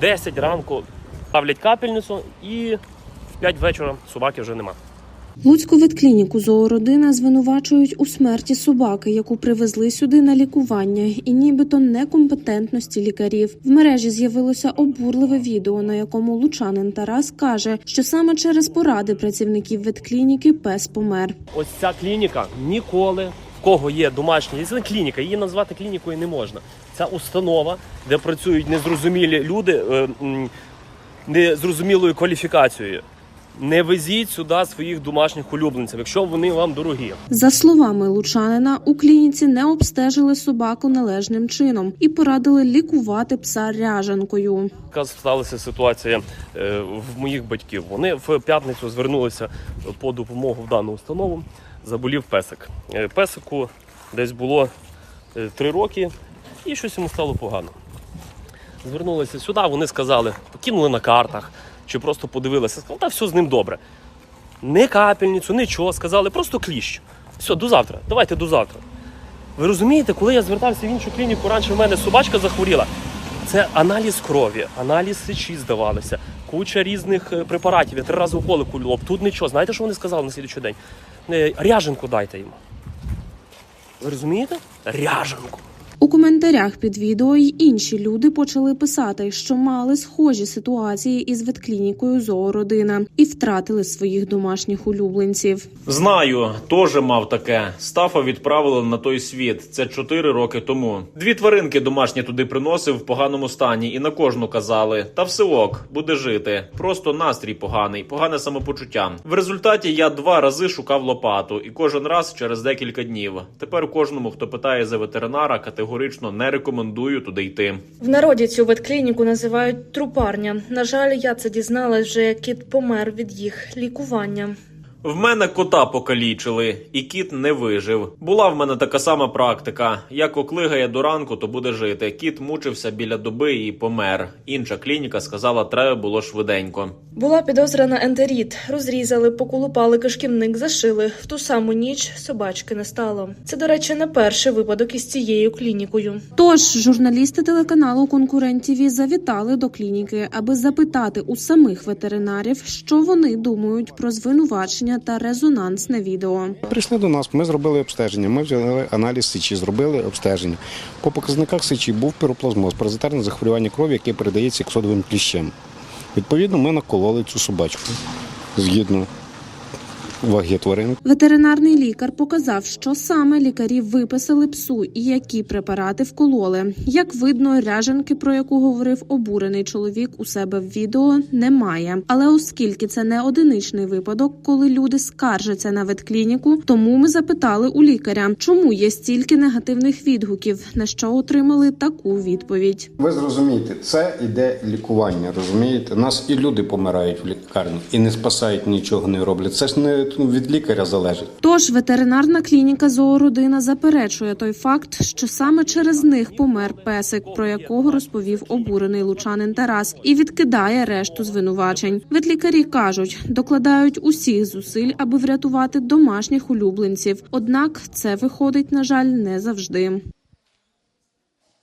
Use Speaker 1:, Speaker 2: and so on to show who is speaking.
Speaker 1: 10 ранку ставлять капельницю і в 5 вечора собаки вже нема.
Speaker 2: Луцьку ветклініку зоородина звинувачують у смерті собаки, яку привезли сюди на лікування, і нібито некомпетентності лікарів. В мережі з'явилося обурливе відео, на якому лучанин Тарас каже, що саме через поради працівників ветклініки пес помер.
Speaker 1: Ось ця клініка ніколи, в кого є домашня, це клініка, її назвати клінікою не можна. Ця установа, де працюють незрозумілі люди е, незрозумілою кваліфікацією. Не везіть сюди своїх домашніх улюбленців, якщо вони вам дорогі.
Speaker 2: За словами лучанина, у клініці не обстежили собаку належним чином і порадили лікувати пса ряжанкою.
Speaker 1: Така сталася ситуація е, в моїх батьків. Вони в п'ятницю звернулися по допомогу в дану установу. Заболів песик. Е, Песику десь було три роки, і щось йому стало погано. Звернулися сюди, вони сказали, покинули на картах чи просто подивилися. Сказали, та все з ним добре. Не капельницю, нічого, сказали, просто кліщ. Все, до завтра. Давайте до завтра. Ви розумієте, коли я звертався в іншу клініку, раніше в мене собачка захворіла. Це аналіз крові, аналіз сечі здавалися, куча різних е, препаратів. Я три рази уколи кульов. Тут нічого. Знаєте, що вони сказали на слідчий день? Е, Ряженку дайте йому. Ви розумієте? Ряженку.
Speaker 2: У коментарях під відео й інші люди почали писати, що мали схожі ситуації із ветклінікою зоородина і втратили своїх домашніх улюбленців.
Speaker 3: Знаю, теж мав таке. Стафа відправили на той світ. Це 4 роки тому. Дві тваринки домашні туди приносив в поганому стані, і на кожну казали: та все ок, буде жити. Просто настрій поганий, погане самопочуття. В результаті я два рази шукав лопату, і кожен раз через декілька днів. Тепер кожному, хто питає за ветеринара, категорично не рекомендую туди йти.
Speaker 4: В народі цю ветклініку називають трупарня. На жаль, я це дізналась вже як кіт помер від їх лікування.
Speaker 3: В мене кота покалічили, і кіт не вижив. Була в мене така сама практика. Як оклигає до ранку, то буде жити. Кіт мучився біля доби і помер. Інша клініка сказала, треба було швиденько.
Speaker 4: Була підозра на ентеріт. Розрізали, поколупали кишківник, зашили. В ту саму ніч собачки не стало. Це, до речі, не перший випадок із цією клінікою.
Speaker 2: Тож журналісти телеканалу Конкурент ТІВІ завітали до клініки, аби запитати у самих ветеринарів, що вони думають про звинувачення та резонансне відео.
Speaker 5: Прийшли до нас, ми зробили обстеження. Ми взяли аналіз сечі, зробили обстеження. По показниках сечі був піроплазмоз, паразитарне захворювання крові, яке передається ксодовим кліщем. Відповідно, ми накололи цю собачку згідно ваги тварин.
Speaker 2: Ветеринарний лікар показав, що саме лікарі виписали псу і які препарати вкололи. Як видно, ряженки, про яку говорив обурений чоловік у себе в відео, немає. Але оскільки це не одиничний випадок, коли люди скаржаться на ветклініку, тому ми запитали у лікаря, чому є стільки негативних відгуків, на що отримали таку відповідь.
Speaker 5: Ви зрозумієте, це іде лікування. Розумієте, нас і люди помирають в лікарні і не спасають нічого, не роблять. Це ж не від лікаря залежить.
Speaker 2: Тож ветеринарна клініка зоородина заперечує той факт, що саме через них помер песик, про якого розповів обурений лучанин Тарас, і відкидає решту звинувачень. Ветлікарі кажуть, докладають усіх зусиль, аби врятувати домашніх улюбленців. Однак це виходить, на жаль, не завжди.